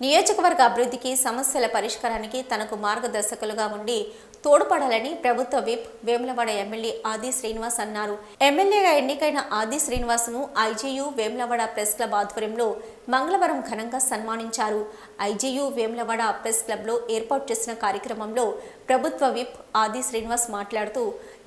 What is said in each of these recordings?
నియోజకవర్గ అభివృద్ధికి సమస్యల పరిష్కారానికి తనకు మార్గదర్శకులుగా ఉండి తోడ్పడాలని ప్రభుత్వ విప్ వేములవాడ ఎమ్మెల్యే ఆది శ్రీనివాస్ అన్నారు. ఎమ్మెల్యేగా ఎన్నికైన ఆది శ్రీనివాస్ను ఐజీయు వేములవాడ ప్రెస్ క్లబ్ ఆధ్వర్యంలో మంగళవారం ఘనంగా సన్మానించారు. ఐజీయు వేములవాడ ప్రెస్ క్లబ్లో ఏర్పాటు చేసిన కార్యక్రమంలో ప్రభుత్వ విప్ ఆది శ్రీనివాస్ మాట్లాడుతూ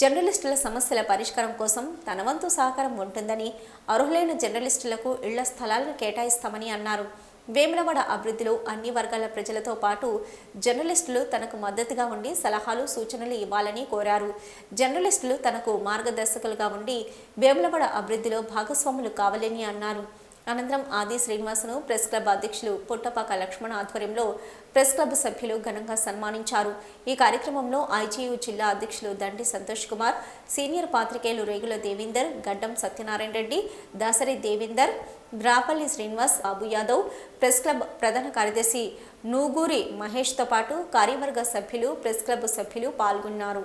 జర్నలిస్టుల సమస్యల పరిష్కారం కోసం తన వంతు సహకారం ఉంటుందని అర్హులైన జర్నలిస్టులకు ఇళ్ళ స్థలాలను కేటాయిస్తామని అన్నారు. వేములవాడ అభివృద్ధిలో అన్ని వర్గాల ప్రజలతో పాటు జర్నలిస్టులు తనకు మద్దతుగా ఉండి సలహాలు సూచనలు ఇవ్వాలని కోరారు. జర్నలిస్టులు తనకు మార్గదర్శకులుగా ఉండి వేములవాడ అభివృద్ధిలో భాగస్వాములు కావాలని అన్నారు. అనంతరం ఆది శ్రీనివాసును ప్రెస్ క్లబ్ అధ్యక్షులు పుట్టపాక లక్ష్మణ ఆధ్వర్యంలో ప్రెస్ క్లబ్ సభ్యులు ఘనంగా సన్మానించారు. ఈ కార్యక్రమంలో ఐజీయు జిల్లా అధ్యక్షులు దండి సంతోష్ కుమార్ సీనియర్ పాత్రికేయులు రేగుల దేవీందర్ గడ్డం సత్యనారాయణ రెడ్డి దాసరి దేవీందర్ బ్రాపల్లి శ్రీనివాస్ బాబు యాదవ్ ప్రెస్ క్లబ్ ప్రధాన కార్యదర్శి నూగూరి మహేష్తో పాటు కార్యవర్గ సభ్యులు ప్రెస్ క్లబ్ సభ్యులు పాల్గొన్నారు.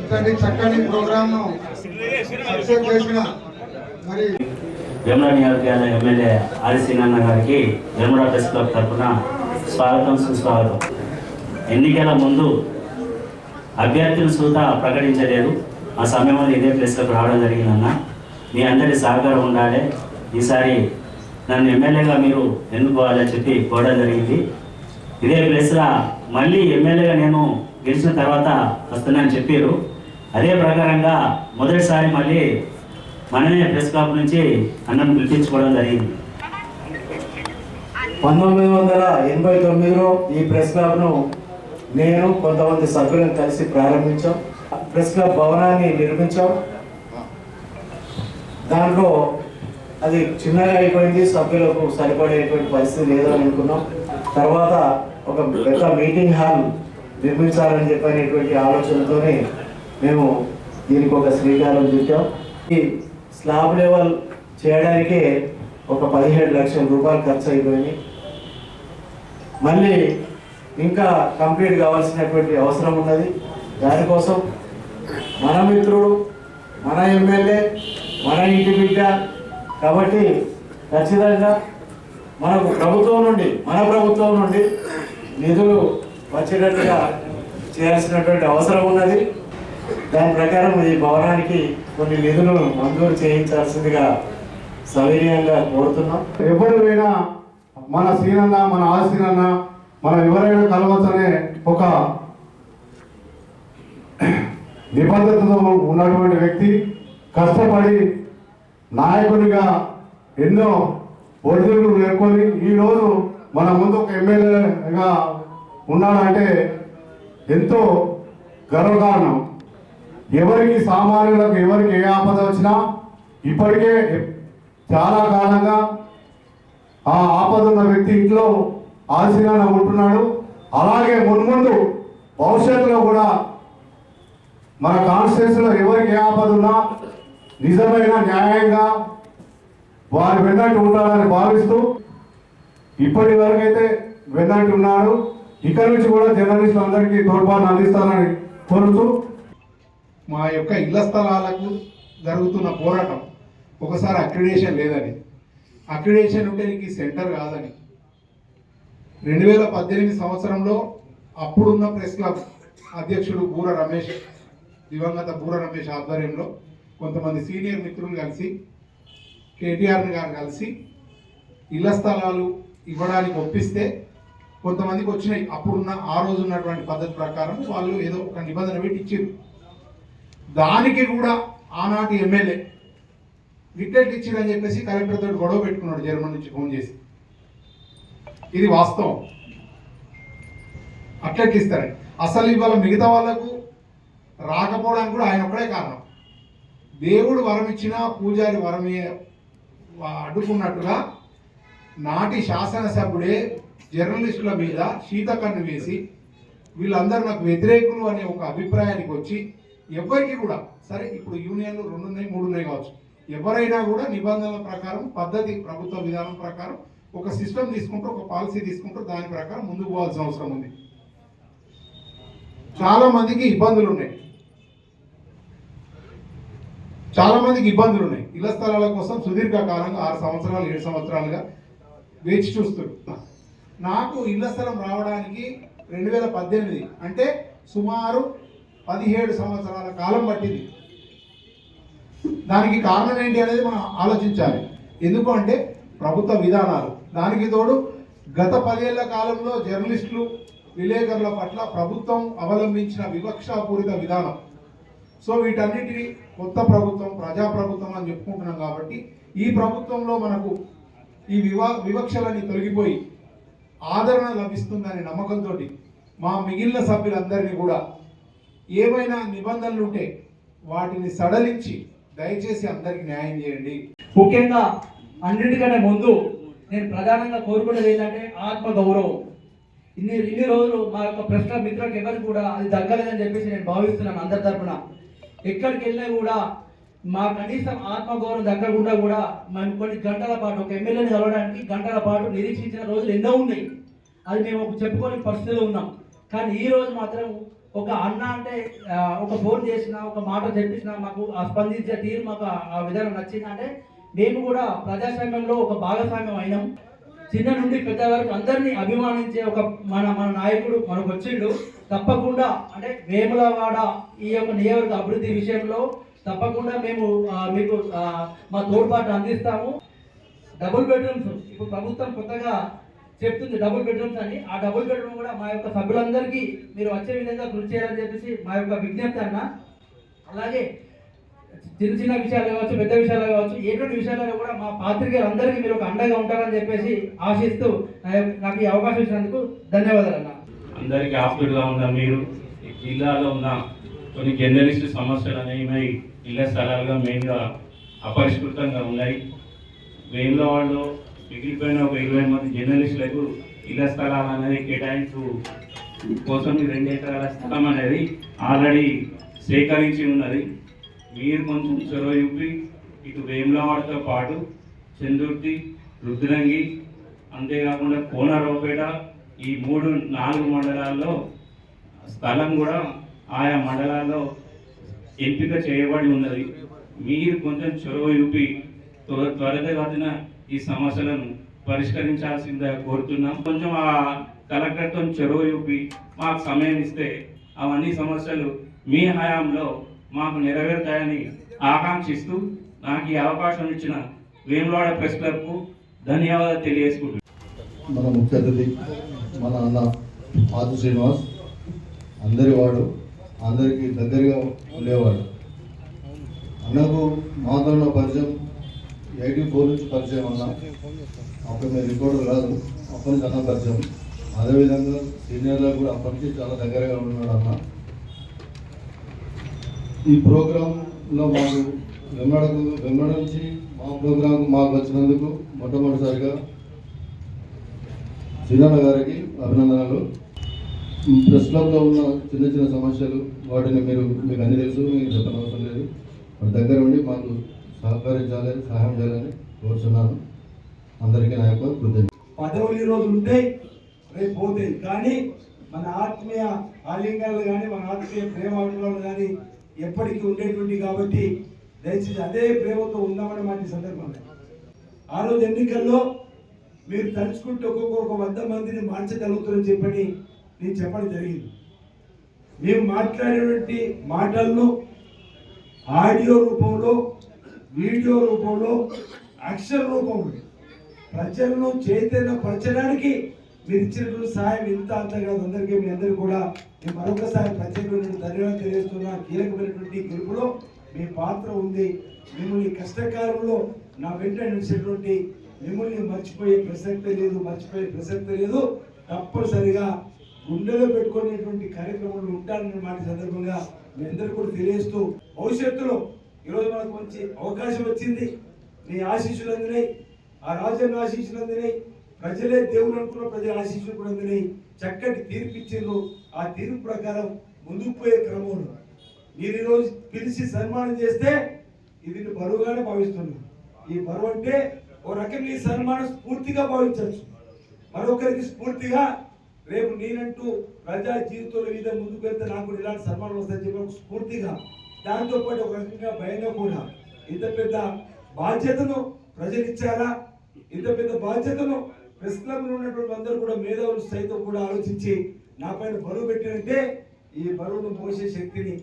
ఇంతటి చక్కని సక్సెస్ చేసిన మరి నియోజకవర్గ ఎమ్మెల్యే ఆదిశీనన్న గారికి వేముల ప్రెస్ క్లబ్ తరఫున స్వాగతం సుస్వాగతం. ఎన్నికల ముందు అభ్యర్థులు సూత ప్రకటించలేదు. ఆ సమయంలో ఇదే ప్లేస్లోకి రావడం జరిగిందన్న మీ అందరి సహకారం ఉండాలి. ఈసారి నన్ను ఎమ్మెల్యేగా మీరు ఎన్నుకోవాలని చెప్పి కోరడం జరిగింది. ఇదే ప్లేస్లో మళ్ళీ ఎమ్మెల్యేగా నేను గెలిచిన తర్వాత వస్తున్నాయని చెప్పారు. అదే ప్రకారంగా మొదటిసారి మళ్ళీ మననే ప్రెస్ క్లబ్ నుంచి అన్నం పిలిపించుకోవడం జరిగింది. పంతొమ్మిది వందల ఎనభై తొమ్మిదిలో ఈ ప్రెస్ క్లబ్ను నేను కొంతమంది సభ్యులను కలిసి ప్రారంభించాం. ప్రెస్ క్లబ్ భవనాన్ని నిర్మించాం. దాంట్లో అది చిన్నగా అయిపోయింది సభ్యులకు సరిపడేటువంటి పరిస్థితి లేదని అనుకున్నాం. తర్వాత ఒక పెద్ద మీటింగ్ హాల్ నిర్మించాలని చెప్పనేటువంటి ఆలోచనతోనే మేము దీనికి ఒక శ్రీకారం చుట్టాం. ఈ స్లాబ్ లెవెల్ చేయడానికే ఒక పదిహేడు లక్షల రూపాయలు ఖర్చు అయిపోయింది మళ్ళీ ఇంకా కంప్లీట్ కావాల్సినటువంటి అవసరం ఉన్నది. దానికోసం మన మిత్రుడు మన ఎమ్మెల్యే మన ఇంటి బిడ్డ కాబట్టి ఖచ్చితంగా మనకు ప్రభుత్వం నుండి మన ప్రభుత్వం నుండి నిధులు వచ్చేటట్టుగా చేయాల్సినటువంటి అవసరం ఉన్నది. దాని ప్రకారం ఈ భవనానికి కొన్ని నిధులను మంజూరు చేయించాల్సిందిగా సవినీయంగా కోరుతున్నాం. ఎప్పుడు పోయినా మన సీనన్న మన ఆసీనన్న మనం ఎవరైనా కలవచ్చనే ఒక నిబద్ధతతో ఉన్నటువంటి వ్యక్తి కష్టపడి నాయకునిగా ఎన్నో ఒడిదుడులు నేర్కొని ఈరోజు మన ముందు ఒక ఎమ్మెల్యేగా ఉన్నాడంటే ఎంతో గర్వకారణం. ఎవరికి సామాన్యులకు ఎవరికి ఏ ఆపద వచ్చినా ఇప్పటికే చాలా కాలంగా ఆ ఆపద ఉన్న వ్యక్తి ఇంట్లో ఆశీర్వాదం ఉంటున్నాడు. అలాగే మున్ముందు భవిష్యత్తులో కూడా మన కాన్స్టిట్యూన్సీలో ఎవరికి ఏ ఆపద ఉన్నా నిజమైన న్యాయంగా వారు వెన్నట్టు ఉండాలని భావిస్తూ ఇప్పటి వరకైతే వెన్నట్టు ఉన్నాడు. ఇక్కడి నుంచి కూడా జర్నలిస్టులు అందరికీ తోడ్పాటు అందిస్తానని కోరుతూ మా యొక్క ఇళ్ళ స్థలాలకు జరుగుతున్న పోరాటం ఒకసారి అక్రిడేషన్ లేదని. అక్రిడేషన్ ఉంటే నీకు ఈ సెంటర్ కాదని. రెండు వేల పద్దెనిమిది సంవత్సరంలో అప్పుడున్న ప్రెస్ క్లబ్ అధ్యక్షుడు బూర రమేష్ దివంగత బూర రమేష్ ఆధ్వర్యంలో కొంతమంది సీనియర్ మిత్రులు కలిసి కేటీఆర్ గారు కలిసి ఇళ్ళ స్థలాలు ఇవ్వడానికి ఒప్పిస్తే కొంతమందికి వచ్చినాయి. అప్పుడున్న ఆ రోజు ఉన్నటువంటి పద్ధతి ప్రకారం వాళ్ళు ఏదో ఒక నిబంధన పెట్టి ఇచ్చారు దానికి కూడా ఆనాటి ఎమ్మెల్యే వికెట్ ఇచ్చిరని చెప్పేసి కలెక్టర్తో గొడవ పెట్టుకున్నాడు జర్మన్ నుంచి ఫోన్ చేసి. ఇది వాస్తవం. అట్లెట్లు ఇస్తారని. అసలు ఇవాళ మిగతా వాళ్ళకు రాకపోవడానికి కూడా ఆయన ఒక్కడే కారణం. దేవుడు వరం ఇచ్చినా పూజారి వరమే అడ్డుకున్నట్టుగా నాటి శాసనసభ్యుడే జర్నలిస్టుల మీద శీతకన్ను వేసి వీళ్ళందరూ నాకు వ్యతిరేకులు అనే ఒక అభిప్రాయానికి వచ్చి ఎవరికి కూడా సరే ఇప్పుడు యూనియన్లు రెండు ఉన్నాయి మూడు ఉన్నాయి కావచ్చు ఎవరైనా కూడా నిబంధనల ప్రకారం పద్ధతి ప్రభుత్వ విధానం ప్రకారం ఒక సిస్టమ్ తీసుకుంటూ ఒక పాలసీ తీసుకుంటూ దాని ప్రకారం ముందుకు పోవాల్సిన అవసరం ఉంది. చాలా మందికి ఇబ్బందులు ఉన్నాయి. చాలా మందికి ఇబ్బందులు ఉన్నాయి. ఇళ్ళ స్థలాల కోసం సుదీర్ఘకాలంగా ఆరు సంవత్సరాలు ఏడు సంవత్సరాలుగా వేచి చూస్తున్నారు. నాకు ఇళ్ళ స్థలం రావడానికి రెండు వేల పద్దెనిమిది అంటే సుమారు పదిహేడు సంవత్సరాల కాలం పట్టింది. దానికి కారణం ఏంటి అనేది మనం ఆలోచించాలి. ఎందుకు అంటే ప్రభుత్వ విధానాలు. దానికి తోడు గత పదేళ్ళ కాలంలో జర్నలిస్టులు విలేకరుల పట్ల ప్రభుత్వం అవలంబించిన వివక్షాపూరిత విధానం. సో వీటన్నిటిని కొత్త ప్రభుత్వం ప్రజా ప్రభుత్వం అని చెప్పుకుంటున్నాం కాబట్టి ఈ ప్రభుత్వంలో మనకు ఈ వివా వివక్షలని తొలగిపోయి ఆదరణ లభిస్తుందనే నమ్మకంతో మా మిగిలిన సభ్యులందరినీ కూడా ఏమైనా నిబంధనలు ఉంటే వాటిని సడలించి దయచేసి అందరికి న్యాయం చేయండి. ముఖ్యంగా అన్నిటికంటే ముందు నేను ప్రధానంగా కోరుకునేది ఏంటంటే ఆత్మగౌరవం. ఇన్ని ఇన్ని రోజులు మా యొక్క ప్రశ్న మిత్రులకు ఎవరికి కూడా అది తగ్గలేదని చెప్పేసి నేను భావిస్తున్నాను అందరి తరఫున ఎక్కడికి వెళ్ళినా కూడా మా కనీసం ఆత్మగౌరవం దక్కకుండా కూడా మేము కొన్ని గంటల పాటు ఒక ఎమ్మెల్యేని కలవడానికి గంటల పాటు నిరీక్షించిన రోజులు ఎన్నో ఉన్నాయి. అది మేము ఒక చెప్పుకోని పరిస్థితిలో ఉన్నాం. కానీ ఈ రోజు మాత్రం ఒక అన్న అంటే ఒక ఫోన్ చేసిన ఒక మాట చెప్పించిన మాకు ఆ స్పందించే తీరు మాకు ఆ- ఆ విధానం నచ్చింది. అంటే మేము కూడా ప్రజాస్వామ్యంలో ఒక భాగస్వామ్యం అయినాం. చిన్న నుండి పెద్ద వరకు అందరినీ అభిమానించే ఒక మన మన నాయకుడు మనకు వచ్చిండు. తప్పకుండా అంటే వేములవాడ ఈ యొక్క నియోజక అభివృద్ధి విషయంలో తప్పకుండా మేము మీకు మా తోడ్పాటు అందిస్తాము. డబుల్ బెడ్రూమ్స్ ఇప్పుడు ప్రభుత్వం కొత్తగా చెప్తుంది డబుల్ బెడ్రూమ్స్ అని. ఆ డబుల్ బెడ్రూమ్ కూడా మా యొక్క సభ్యులందరికీ మీరు వచ్చే విధంగా కృషి చేయాలని చెప్పేసి మా యొక్క విజ్ఞప్తి అన్న. అలాగే చిన్న చిన్న విషయాలు కావచ్చు పెద్ద విషయాలు కావచ్చు ఎటువంటి విషయాలలో కూడా మా పాత్రికేయులందరికీ మీరు ఒక అండగా ఉంటారని చెప్పేసి ఆశిస్తూ నా యొక్క- నాకు ఈ అవకాశం ఇచ్చినందుకు ధన్యవాదాలు అన్న. అందరికీ ఆప్తులుగా ఉన్న మీరు ఈ జిల్లాలో ఉన్న కొన్ని జర్నలిస్ట్ సమస్యలు అనేవి ఇళ్ళ స్థలాలుగా మెయిన్గా అపరిష్కృతంగా ఉన్నాయి. వేములవాడలో మిగిలిపోయిన ఒక ఇరవై మంది జర్నలిస్టులకు ఇళ్ళ స్థలాలు అనేది కేటాయింపు కోసం ఈ రెండు ఎకరాల స్థలం అనేది ఆల్రెడీ సేకరించి ఉన్నది. మీరు కొంచెం చొరవ చూపి ఇటు వేములవాడతో పాటు చందుర్తి రుద్రంగి అంతేకాకుండా కోనరావుపేట ఈ మూడు నాలుగు మండలాల్లో స్థలం కూడా ఆయా మండలాల్లో ఎంపిక చేయబడి ఉన్నది. మీరు కొంచెం చొరవ చూపి త్వర ఈ సమస్యలను పరిష్కరించాల్సిందిగా కోరుతున్నాం. కొంచెం ఆ కలెక్టర్తో చొరవ చూపి మాకు సమయం ఇస్తే అవన్నీ సమస్యలు మీ హయాంలో మాకు నెరవేరుతాయని ఆకాంక్షిస్తూ నాకు ఈ అవకాశం ఇచ్చిన వేములవాడ ప్రెస్ క్లబ్కు ధన్యవాదాలు తెలియజేసుకుంటున్నాను. మన ముఖ్య అతిథి మన అన్న ఆదు శ్రీనివాస్ అందరి వాడు అందరికీ దగ్గరగా ఉండేవాడు అన్నకు మాతో పరిచయం ఎయిటీ ఫోర్ నుంచి పరిచయం అన్న. అప్పుడు మేము రికార్డు కాదు అప్పటి నుంచి అన్న పరిచయం. అదేవిధంగా సీనియర్లకు కూడా అప్పటి నుంచి చాలా దగ్గరగా ఉన్నాడు అన్న. ఈ ప్రోగ్రాంలో మాకు వెంబడకు వెమ్మడ నుంచి మా ప్రోగ్రాంకు మాకు వచ్చినందుకు మొట్టమొదటిసారిగా శ్రీనాథ గారికి అభినందనలు. ప్రెస్ క్లబ్లో ఉన్న చిన్న చిన్న సమస్యలు వాటిని మీరు మీకు అన్ని తెలుసు మీకు చెప్పనవసరం లేదు. మన దగ్గర ఉండి మాకు సహకరించాలి సహాయం చేయాలని కోరుతున్నాను అందరికీ నా యొక్క కృతజ్ఞత పదవులు ఈ రోజు ఉంటాయి రేపు పోతాయి కానీ మన ఆత్మీయ ఆలింగాలు కానీ మన ఆత్మీయ ప్రేమ అభిమానులు కానీ ఎప్పటికీ ఉండేటువంటి కాబట్టి దయచేసి అదే ప్రేమతో ఉందామని మాట సందర్భం ఆ రోజు ఎన్నికల్లో మీరు తలుచుకుంటే ఒక్కొక్క ఒక వంద మందిని మార్చగలుగుతారని చెప్పని నేను చెప్పడం జరిగింది. మేము మాట్లాడేటువంటి మాటలను ఆడియో రూపంలో వీడియో రూపంలో అక్షర రూపంలో ప్రజలను చైతన్యపరచడానికి మీరు ఇచ్చినటువంటి సహాయం ఇంత అంత కాదు అందరికీ మీ అందరికీ కూడా నేను మరొకసారి ప్రత్యేకమైన ధన్యవాదాలు తెలియజేస్తున్నా. కీలకమైనటువంటి గెలుపులో మీ పాత్ర ఉంది. మిమ్మల్ని కష్టకాలంలో నా వెంట నిలిచేటువంటి మిమ్మల్ని మర్చిపోయే ప్రసక్తే లేదు మర్చిపోయే ప్రసక్తే లేదు. తప్పనిసరిగా గుండెలో పెట్టుకునేటువంటి కార్యక్రమాలు ఉంటానని మాట సందర్భంగా మీ కూడా తెలియజేస్తూ భవిష్యత్తులో ఈరోజు మనకు మంచి అవకాశం వచ్చింది. నీ ఆశీస్సులు అందినాయి ఆ రాజ్యాంగ ఆశీస్సులు అందినాయి ప్రజలే దేవుడు అనుకున్న ప్రజల ఆశీస్సులు కూడా అందినాయి చక్కటి తీర్పు ఇచ్చిండ్రు. ఆ తీర్పు ప్రకారం ముందుకు పోయే క్రమంలో మీరు ఈరోజు పిలిచి సన్మానం చేస్తే ఇది బరువుగానే భావిస్తున్నాను. ఈ బరువు అంటే ఓ రకంగా ఈ సన్మానం స్ఫూర్తిగా భావించవచ్చు. మరొకరికి స్ఫూర్తిగా రేపు నేనంటూ ప్రజా జీవితంలో మీద ముందుకు వెళ్తే నాకు కూడా ఇలాంటి సన్మానం వస్తాయని చెప్పి స్ఫూర్తిగా దాంతో పాటు ఒక రకంగా భయంగా కూడా ఇంత పెద్ద బాధ్యతను ప్రజలు ఇచ్చారా? ఇంత పెద్ద బాధ్యతను ప్రెస్ క్లబ్ ఉన్నటువంటి అందరూ కూడా మేధావులు సైతం కూడా ఆలోచించి నా పైన బరువు పెట్టినంటే ఈ బరువును మోసే శక్తిని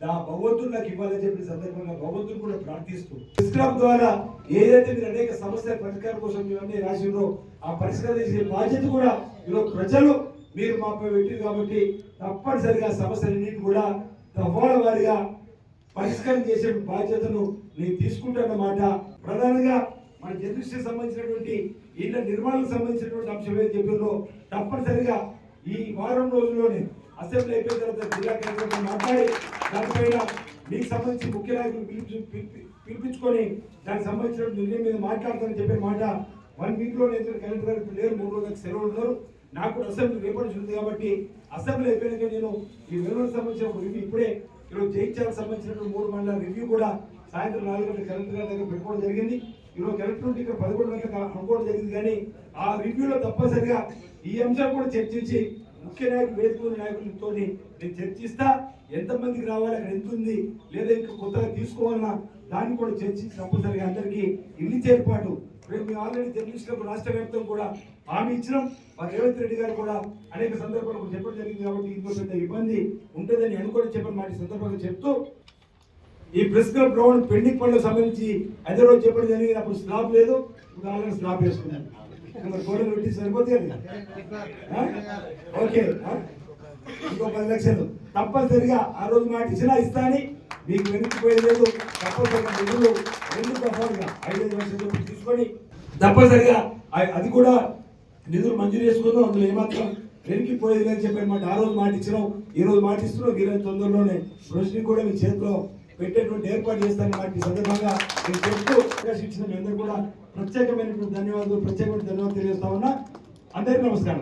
నా భగవంతుడు నాకు ఇవ్వాలని చెప్పిన సందర్భంగా భగవంతుడు కూడా ప్రార్థిస్తూ ప్రెస్ క్లబ్ ద్వారా ఏదైతే మీరు అనేక సమస్యల పరిష్కారం కోసం ఇవన్నీ రాసిండ్రో ఆ పరిష్కారం చేసే బాధ్యత కూడా ఈరోజు ప్రజలు మీరు మాపై పెట్టింది కాబట్టి తప్పనిసరిగా సమస్యలన్నింటినీ కూడా తవ్వాల వారిగా పరిష్కారం చేసే బాధ్యతను నేను తీసుకుంటానన్నమాట ప్రధానంగా మన జర్నలిస్ట్ సంబంధించినటువంటి ఇళ్ళ నిర్మాణాలకు సంబంధించినటువంటి అంశం ఏం చెప్పిందో తప్పనిసరిగా ఈ వారం రోజుల్లోనే అసెంబ్లీ అయిపోయిన తర్వాత జిల్లా కలెక్టర్తో మాట్లాడి దానిపైన మీకు సంబంధించి ముఖ్య నాయకులు పిలిపి పిలిపించుకొని దానికి సంబంధించిన నిర్ణయం మీద మాట్లాడతానని చెప్పిన మాట వన్ వీక్లో నేను కలెక్టర్ గారు ఇప్పుడు లేరు మూడు రోజులకు సెలవులు ఉన్నారు. నాకు కూడా అసెంబ్లీ రేపటి ఉంది కాబట్టి అసెంబ్లీ అయిపోయినాక నేను ఈ వెలువలకు సంబంధించిన రివ్యూ ఇప్పుడే ఈరోజు జయించాలకు సంబంధించిన మూడు మండల రివ్యూ కూడా సాయంత్రం నాలుగు గంటల కలెక్టర్ గారి దగ్గర పెట్టుకోవడం జరిగింది. ఈరోజు కలెక్టర్ నుండి ఇక్కడ పదకొండు గంటలకు అనుకోవడం జరిగింది కానీ ఆ రివ్యూలో తప్పనిసరిగా ఈ అంశం కూడా చర్చించి ముఖ్య నాయకులు వేదిక నాయకులతో నేను చర్చిస్తా. ఎంతమందికి రావాలి అక్కడ ఎంత ఉంది లేదా ఇంకా కొత్తగా తీసుకోవాలన్నా దాన్ని కూడా చర్చించి తప్పనిసరిగా అందరికీ ఇల్లు చేర్పాటు రేపు మేము ఆల్రెడీ జర్నలిస్టులకు రాష్ట్ర వ్యాప్తం కూడా హామీ ఇచ్చినాం. మా రేవంత్ రెడ్డి గారు కూడా అనేక సందర్భాలు చెప్పడం జరిగింది కాబట్టి ఇంకో పెద్ద ఇబ్బంది ఉంటుందని అనుకోని చెప్పిన మాట సందర్భంగా చెప్తూ ఈ ప్రెస్ క్లబ్ గ్రౌండ్ పెండింగ్ పనులకు సంబంధించి అదే రోజు చెప్పడం జరిగింది. అప్పుడు స్లాబ్ లేదు. ఇప్పుడు ఆల్రెడీ స్లాబ్ వేసుకున్నాను మరి గోడలు పెట్టి సరిపోతుంది ఓకే. ఇంకో పది లక్షలు. తప్పనిసరిగా ఆ రోజు మాట ఇచ్చినా ఇస్తా అని మీకు వెనక్కిపోయేది లేదు. తప్పనిసరిగా నిధులు రెండు దఫాలుగా ఐదైదు లక్షల రూపాయలు తీసుకొని తప్పనిసరిగా అది కూడా నిధులు మంజూరు చేసుకుందాం. అందులో ఏమాత్రం వెనక్కిపోయేది అని చెప్పి అనమాట ఆ రోజు మాట ఇచ్చినాం. ఈ రోజు మాట ఇస్తున్నాం. వీరైన తొందరలోనే రోజుని కూడా మీ చేతిలో పెట్టేటువంటి ఏర్పాటు చేస్తాను మాట సందర్భంగా నేను చెప్తూ ఇచ్చిన మీ అందరూ కూడా ప్రత్యేకమైనటువంటి ధన్యవాదాలు ప్రత్యేకమైన ధన్యవాదాలు తెలియజేస్తా ఉన్నా. అందరికీ నమస్కారం.